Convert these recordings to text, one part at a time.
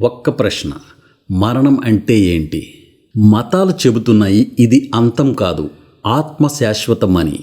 ఒక్క ప్రశ్న. మరణం అంటే ఏంటి? మతాలు చెబుతున్నాయి ఇది అంతం కాదు. ఆత్మ శాశ్వతమని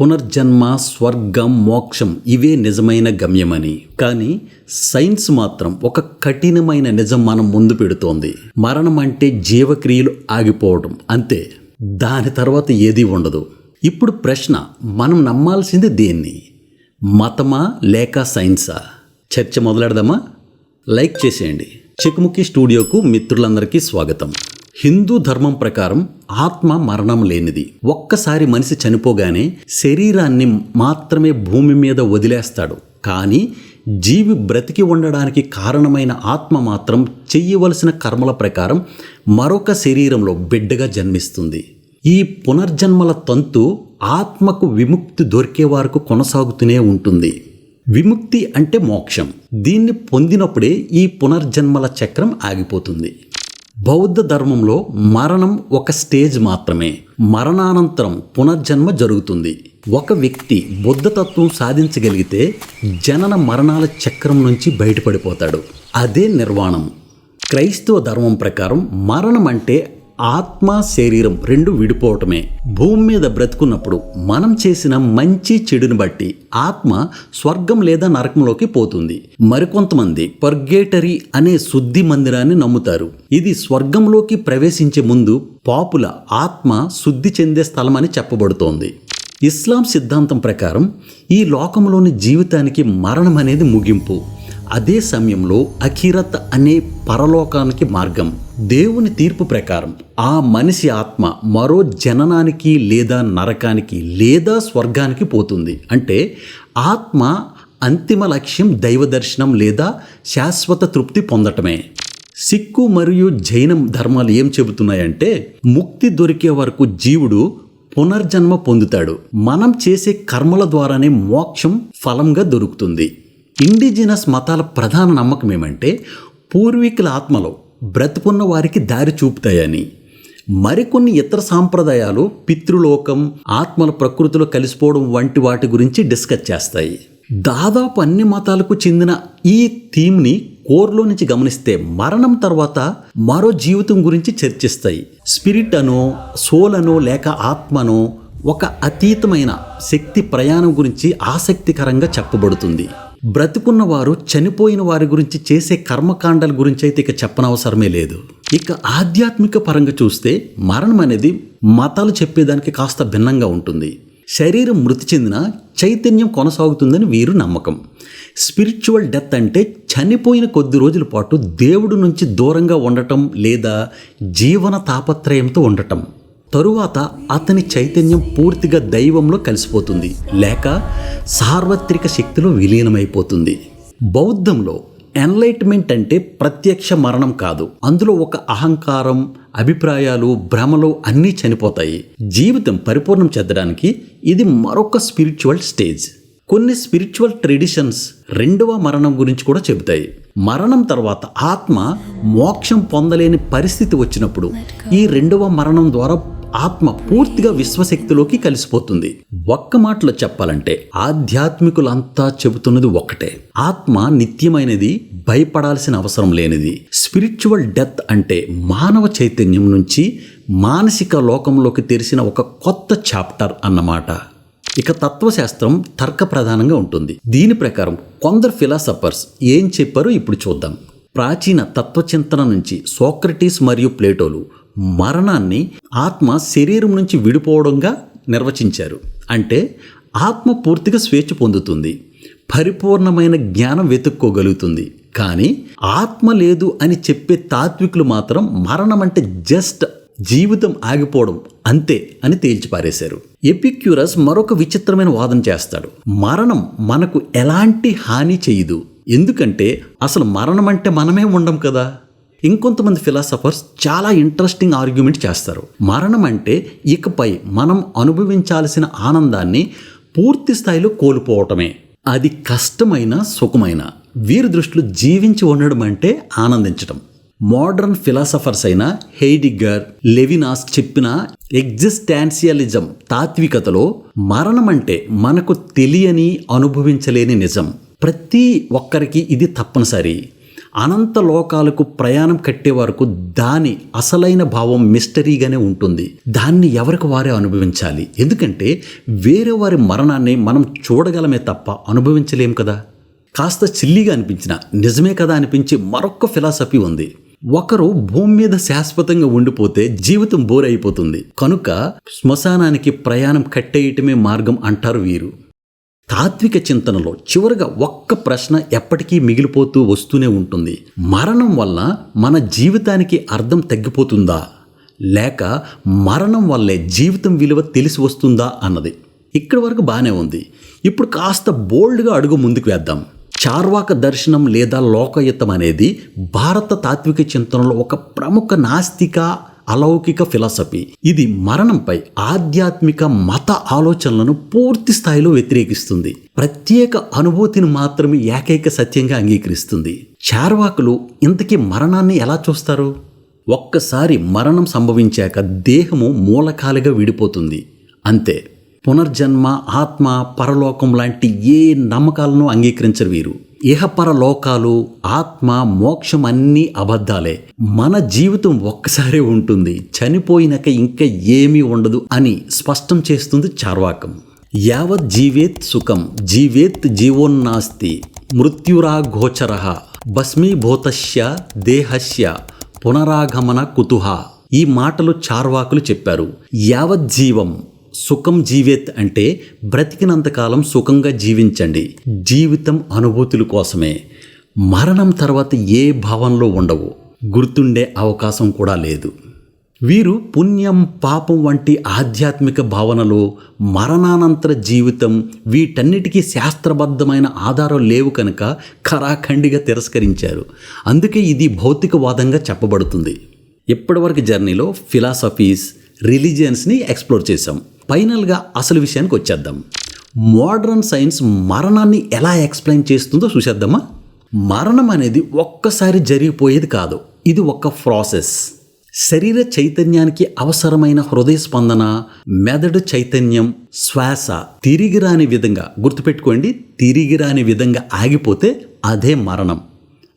పునర్జన్మ స్వర్గం మోక్షం ఇవే నిజమైన గమ్యమని. కానీ సైన్స్ మాత్రం ఒక కఠినమైన నిజం మనం ముందు పెడుతోంది. మరణం అంటే జీవక్రియలు ఆగిపోవడం అంతే. దాని తర్వాత ఏదీ ఉండదు. ఇప్పుడు ప్రశ్న మనం నమ్మాల్సింది దేన్ని? మతమా లేక సైన్సా? చర్చ మొదలెడదామా? లైక్ చేసేయండి. చికుముకి స్టూడియోకు మిత్రులందరికీ స్వాగతం. హిందూ ధర్మం ప్రకారం ఆత్మ మరణం లేనిది. ఒక్కసారి మనిషి చనిపోగానే శరీరాన్ని మాత్రమే భూమి మీద వదిలేస్తాడు. కానీ జీవి బ్రతికి ఉండడానికి కారణమైన ఆత్మ మాత్రం చెయ్యవలసిన కర్మల ప్రకారం మరొక శరీరంలో బిడ్డగా జన్మిస్తుంది. ఈ పునర్జన్మల తంతు ఆత్మకు విముక్తి దొరికే వరకు కొనసాగుతూనే ఉంటుంది. విముక్తి అంటే మోక్షం. దీన్ని పొందినప్పుడే ఈ పునర్జన్మల చక్రం ఆగిపోతుంది. బౌద్ధ ధర్మంలో మరణం ఒక స్టేజ్ మాత్రమే. మరణానంతరం పునర్జన్మ జరుగుతుంది. ఒక వ్యక్తి బుద్ధతత్వం సాధించగలిగితే జనన మరణాల చక్రం నుంచి బయటపడిపోతాడు. అదే నిర్వాణం. క్రైస్తవ ధర్మం ప్రకారం మరణం అంటే ఆత్మ శరీరం రెండు విడిపోవటమే. భూమి మీద బ్రతుకున్నప్పుడు మనం చేసిన మంచి చెడుని బట్టి ఆత్మ స్వర్గం లేదా నరకంలోకి పోతుంది. మరికొంతమంది పర్గేటరీ అనే శుద్ధి మందిరాన్ని నమ్ముతారు. ఇది స్వర్గంలోకి ప్రవేశించే ముందు పాపుల ఆత్మ శుద్ధి చెందే స్థలమని చెప్పబడుతోంది. ఇస్లాం సిద్ధాంతం ప్రకారం ఈ లోకంలోని జీవితానికి మరణం అనేది ముగింపు. అదే సమయంలో అఖీరత్ అనే పరలోకానికి మార్గం. దేవుని తీర్పు ప్రకారం ఆ మనిషి ఆత్మ మరో జననానికి లేదా నరకానికి లేదా స్వర్గానికి పోతుంది. అంటే ఆత్మ అంతిమ లక్ష్యం దైవ దర్శనం లేదా శాశ్వత తృప్తి పొందటమే. సిక్కు మరియు జైనం ధర్మాలు ఏం చెబుతున్నాయంటే ముక్తి దొరికే వరకు జీవుడు పునర్జన్మ పొందుతాడు. మనం చేసే కర్మల ద్వారానే మోక్షం ఫలంగా దొరుకుతుంది. ఇండిజినస్ మతాల ప్రధాన నమ్మకం ఏమంటే పూర్వీకుల ఆత్మలో బ్రతుకున్న వారికి దారి చూపుతాయని. మరికొన్ని ఇతర సాంప్రదాయాలు పితృలోకం ఆత్మల ప్రకృతిలో కలిసిపోవడం వంటి వాటి గురించి డిస్కస్ చేస్తాయి. దాదాపు అన్ని మతాలకు చెందిన ఈ థీమ్ని కోర్లో నుంచి గమనిస్తే మరణం తర్వాత మరో జీవితం గురించి చర్చిస్తాయి. స్పిరిట్ అనో సోల్ అనో లేక ఆత్మనో ఒక అతీతమైన శక్తి ప్రయాణం గురించి ఆసక్తికరంగా చెప్పబడుతుంది. బ్రతుకున్న వారు చనిపోయిన వారి గురించి చేసే కర్మకాండాల గురించి అయితే ఇక చెప్పనవసరమే లేదు. ఇక ఆధ్యాత్మిక పరంగా చూస్తే మరణం అనేది మతాలు చెప్పేదానికి కాస్త భిన్నంగా ఉంటుంది. శరీరం మృతి చెందిన చైతన్యం కొనసాగుతుందని వీరు నమ్మకం. స్పిరిచువల్ డెత్ అంటే చనిపోయిన కొద్ది రోజుల పాటు దేవుడు నుంచి దూరంగా ఉండటం లేదా జీవన తాపత్రయంతో ఉండటం. తరువాత అతని చైతన్యం పూర్తిగా దైవంలో కలిసిపోతుంది. లేక సార్వత్రిక శక్తిలో విలీనమైపోతుంది. బౌద్ధంలో ఎన్లైట్మెంట్ అంటే ప్రత్యక్ష మరణం కాదు. అందులో ఒక అహంకారం అభిప్రాయాలు భ్రమలు అన్నీ చనిపోతాయి. జీవితం పరిపూర్ణం చెందడానికి ఇది మరొక స్పిరిచువల్ స్టేజ్. కొన్ని స్పిరిచువల్ ట్రెడిషన్స్ రెండవ మరణం గురించి కూడా చెబుతాయి. మరణం తర్వాత ఆత్మ మోక్షం పొందలేని పరిస్థితి వచ్చినప్పుడు ఈ రెండవ మరణం ద్వారా ఆత్మ పూర్తిగా విశ్వశక్తిలోకి కలిసిపోతుంది. ఒక్క మాటలో చెప్పాలంటే ఆధ్యాత్మికులంతా చెబుతున్నది ఒకటే ఆత్మ నిత్యమైనది భయపడాల్సిన అవసరం లేనిది. స్పిరిచువల్ డెత్ అంటే మానవ చైతన్యం నుంచి మానసిక లోకంలోకి తెరిచిన ఒక కొత్త చాప్టర్ అన్నమాట. ఇక తత్వశాస్త్రం తర్క ప్రధానంగా ఉంటుంది. దీని ప్రకారం కొందరు ఫిలాసఫర్స్ ఏం చెప్పారో ఇప్పుడు చూద్దాం. ప్రాచీన తత్వచింతన నుంచి సోక్రటీస్ మరియు ప్లేటోలు మరణాన్ని ఆత్మ శరీరం నుంచి విడిపోవడంగా నిర్వచించారు. అంటే ఆత్మ పూర్తిగా స్వేచ్ఛ పొందుతుంది. పరిపూర్ణమైన జ్ఞానం వెతుక్కోగలుగుతుంది. కానీ ఆత్మ లేదు అని చెప్పే తాత్వికులు మాత్రం మరణం అంటే జస్ట్ జీవితం ఆగిపోవడం అంతే అని తేల్చిపారేశారు ఎపిక్యూరస్ మరొక విచిత్రమైన వాదన చేస్తాడు. మరణం మనకు ఎలాంటి హాని చేయదు. ఎందుకంటే అసలు మరణం అంటే మనమే ఉండం కదా. ఇంకొంతమంది ఫిలాసఫర్స్ చాలా ఇంట్రెస్టింగ్ ఆర్గ్యుమెంట్ చేస్తారు. మరణం అంటే ఇకపై మనం అనుభవించాల్సిన ఆనందాన్ని పూర్తి స్థాయిలో కోల్పోవటమే. అది కష్టమైన సుఖమైన. వీరి దృష్టిలో జీవించి ఉండడం అంటే ఆనందించడం మోడర్న్ ఫిలాసఫర్స్ అయిన హెయిడిగర్ లెవినాస్ చెప్పిన ఎగ్జిస్టాన్షియలిజం తాత్వికతలో మరణం అంటే మనకు తెలియని అనుభవించలేని నిజం. ప్రతి ఒక్కరికి ఇది తప్పనిసరి. అనంత లోకాలకు ప్రయాణం కట్టే వరకు దాని అసలైన భావం మిస్టరీగానే ఉంటుంది. దాన్ని ఎవరికి వారే అనుభవించాలి? ఎందుకంటే వేరే వారి మరణాన్ని మనం చూడగలమే తప్ప అనుభవించలేం కదా. కాస్త చిల్లిగా అనిపించిన నిజమే కదా అనిపించే మరొక ఫిలాసఫీ ఉంది. ఒకరు భూమి మీద శాశ్వతంగా ఉండిపోతే జీవితం బోర్ అయిపోతుంది. కనుక శ్మశానానికి ప్రయాణం కట్టేయటమే మార్గం అంటారు వీరు. తాత్విక చింతనలో చివరిగా ఒక్క ప్రశ్న ఎప్పటికీ మిగిలిపోతూ వస్తూనే ఉంటుంది. మరణం వల్ల మన జీవితానికి అర్థం తగ్గిపోతుందా? లేక మరణం వల్లే జీవితం విలువ తెలిసి వస్తుందా అన్నది. ఇక్కడి వరకు బాగానే ఉంది. ఇప్పుడు కాస్త బోల్డ్గా అడుగు ముందుకు వేద్దాం. చార్వాక దర్శనం లేదా లోకయుతం అనేది భారత తాత్విక చింతనలో ఒక ప్రముఖ నాస్తిక అలౌకిక ఫిలాసఫీ. ఇది మరణంపై ఆధ్యాత్మిక మత ఆలోచనలను పూర్తి స్థాయిలో వ్యతిరేకిస్తుంది. ప్రత్యేక అనుభూతిని మాత్రమే ఏకైక సత్యంగా అంగీకరిస్తుంది. చార్వాకులు ఇంతకీ మరణాన్ని ఎలా చూస్తారు? ఒక్కసారి మరణం సంభవించాక దేహము మూలకాలుగా విడిపోతుంది. అంతే. పునర్జన్మ ఆత్మ పరలోకం లాంటి ఏ నమ్మకాలను అంగీకరించరు వీరు. ఇహపర లోకాలు ఆత్మ మోక్షం అన్నీ అబద్ధాలే. మన జీవితం ఒక్కసారే ఉంటుంది. చనిపోయినాక ఇంకా ఏమీ ఉండదు అని స్పష్టం చేస్తుంది చార్వాకం. యావత్ జీవేత్ సుఖం జీవేత్ జీవోన్నాస్తి మృత్యురా గోచర భస్మీభూతస్య దేహస్య పునరాగమన కుతుహ. ఈ మాటలు చార్వాకులు చెప్పారు. యావజ్జీవం సుఖం జీవేత్ అంటే బ్రతికినంతకాలం సుఖంగా జీవించండి. జీవితం అనుభూతుల కోసమే. మరణం తర్వాత ఏ భావంలో ఉండవు. గుర్తుండే అవకాశం కూడా లేదు. వీరు పుణ్యం పాపం వంటి ఆధ్యాత్మిక భావనలు మరణానంతర జీవితం వీటన్నిటికీ శాస్త్రబద్ధమైన ఆధారం లేవు కనుక ఖరాఖండిగా తిరస్కరించారు. అందుకే ఇది భౌతికవాదంగా చెప్పబడుతుంది. ఇప్పటివరకు జర్నీలో ఫిలాసఫీస్ రిలీజియన్స్ని ఎక్స్ప్లోర్ చేశాం. ఫైనల్గా అసలు విషయానికి వచ్చేద్దాం. మోడర్న్ సైన్స్ మరణాన్ని ఎలా ఎక్స్ప్లెయిన్ చేస్తుందో చూసేద్దామా? మరణం అనేది ఒక్కసారి జరిగిపోయేది కాదు. ఇది ఒక ప్రాసెస్. శరీర చైతన్యానికి అవసరమైన హృదయ స్పందన మెదడు చైతన్యం శ్వాస తిరిగి రాని విధంగా గుర్తుపెట్టుకోండి తిరిగి రాని విధంగా ఆగిపోతే అదే మరణం.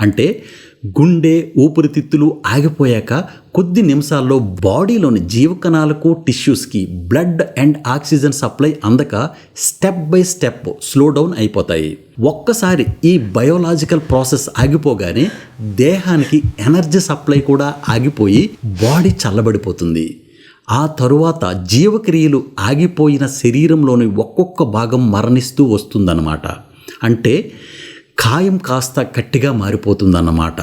అంటే గుండె ఊపిరితిత్తులు ఆగిపోయాక కొద్ది నిమిషాల్లో బాడీలోని జీవకణాలకు టిష్యూస్కి బ్లడ్ అండ్ ఆక్సిజన్ సప్లై అందక step by step slow down అయిపోతాయి. ఒక్కసారి ఈ బయోలాజికల్ ప్రాసెస్ ఆగిపోగానే దేహానికి ఎనర్జీ సప్లై కూడా ఆగిపోయి బాడీ చల్లబడిపోతుంది. ఆ తరువాత జీవక్రియలు ఆగిపోయిన శరీరంలోని ఒక్కొక్క భాగం మరణిస్తూ వస్తుందన్నమాట. అంటే కాయం కాస్త గట్టిగా మారిపోతుందన్నమాట.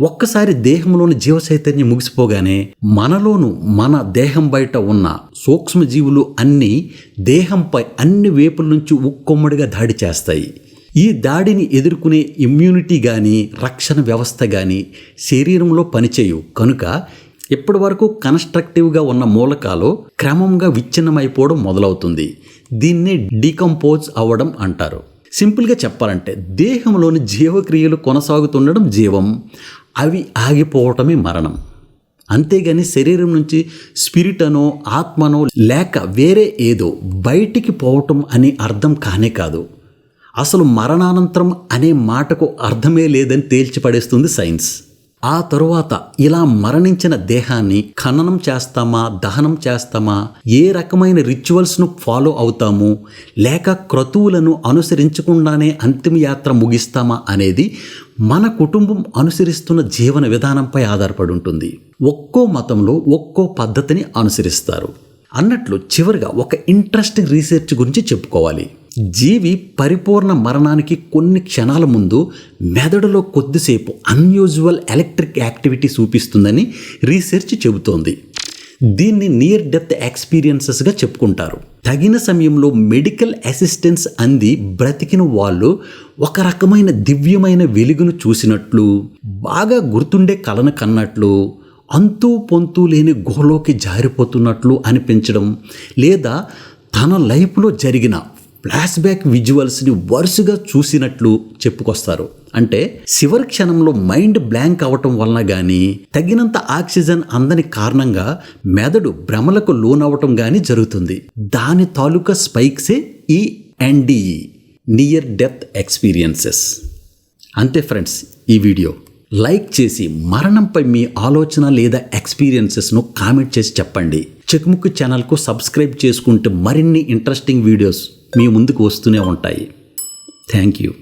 ఒక్కసారి దేహంలోని జీవ చైతన్యం ముగిసిపోగానే మనలోను మన దేహం బయట ఉన్న సూక్ష్మజీవులు అన్నీ దేహంపై అన్ని వేపుల నుంచి ఉక్కొమ్మడిగా దాడి చేస్తాయి. ఈ దాడిని ఎదుర్కొనే ఇమ్యూనిటీ కానీ రక్షణ వ్యవస్థ కానీ శరీరంలో పనిచేయవు కనుక ఇప్పటి వరకు కన్స్ట్రక్టివ్గా ఉన్న మూలకాలు క్రమంగా విచ్ఛిన్నమైపోవడం మొదలవుతుంది. దీన్నే డీకంపోజ్ అవ్వడం అంటారు. సింపుల్గా చెప్పాలంటే దేహంలోని జీవక్రియలు కొనసాగుతుండడం జీవం అవి ఆగిపోవటమే మరణం. అంతేగాని శరీరం నుంచి స్పిరిట్ అనో ఆత్మనో లేక వేరే ఏదో బయటికి పోవటం అని అర్థం కానే కాదు. అసలు మరణానంతరం అనే మాటకు అర్థమే లేదని తేల్చిపడేస్తుంది సైన్స్. ఆ తరువాత ఇలా మరణించిన దేహాన్ని ఖననం చేస్తామా దహనం చేస్తామా ఏ రకమైన రిచువల్స్ను ఫాలో అవుతాము లేక క్రతువులను అనుసరించకుండానే అంతిమయాత్ర ముగిస్తామా అనేది మన కుటుంబం అనుసరిస్తున్న జీవన విధానంపై ఆధారపడి ఉంటుంది ఒక్కో మతంలో ఒక్కో పద్ధతిని అనుసరిస్తారు. అన్నట్లు చివరిగా ఒక ఇంట్రెస్టింగ్ రీసెర్చ్ గురించి చెప్పుకోవాలి. జీవి పరిపూర్ణ మరణానికి కొన్ని క్షణాల ముందు మెదడులో కొద్దిసేపు అన్యూజువల్ ఎలక్ట్రిక్ యాక్టివిటీ చూపిస్తుందని రీసెర్చ్ చెబుతోంది. దీన్ని నియర్ డెత్ ఎక్స్పీరియన్సెస్గా చెప్పుకుంటారు. తగిన సమయంలో మెడికల్ అసిస్టెన్స్ అంది బ్రతికిన వాళ్ళు ఒక రకమైన దివ్యమైన వెలుగును చూసినట్లు బాగా గుర్తుండే కలను కన్నట్లు అంతూ పొంతూ లేని గుహలోకి జారిపోతున్నట్లు అనిపించడం లేదా తన లైఫ్లో జరిగిన ఫ్లాష్ బ్యాక్ విజువల్స్ని వరుసగా చూసినట్లు చెప్పుకొస్తారు. అంటే చివరి క్షణంలో మైండ్ బ్లాంక్ అవటం వలన కానీ తగినంత ఆక్సిజన్ అందని కారణంగా మెదడు భ్రమలకు లోనవ్వటం కానీ జరుగుతుంది. దాని తాలూకా స్పైక్సే ఈ ఎన్డిఈ నియర్ డెత్ ఎక్స్పీరియన్సెస్. అంతే ఫ్రెండ్స్ ఈ వీడియో. లైక్ చేసి మరణంపై మీ ఆలోచన లేదా ఎక్స్పీరియన్సెస్ను కామెంట్ చేసి చెప్పండి. చెక్ముక్కు ఛానల్కు సబ్స్క్రైబ్ చేసుకుంటే మరిన్ని ఇంట్రెస్టింగ్ వీడియోస్ మీ ముందుకు వస్తూనే ఉంటాయి. Thank you.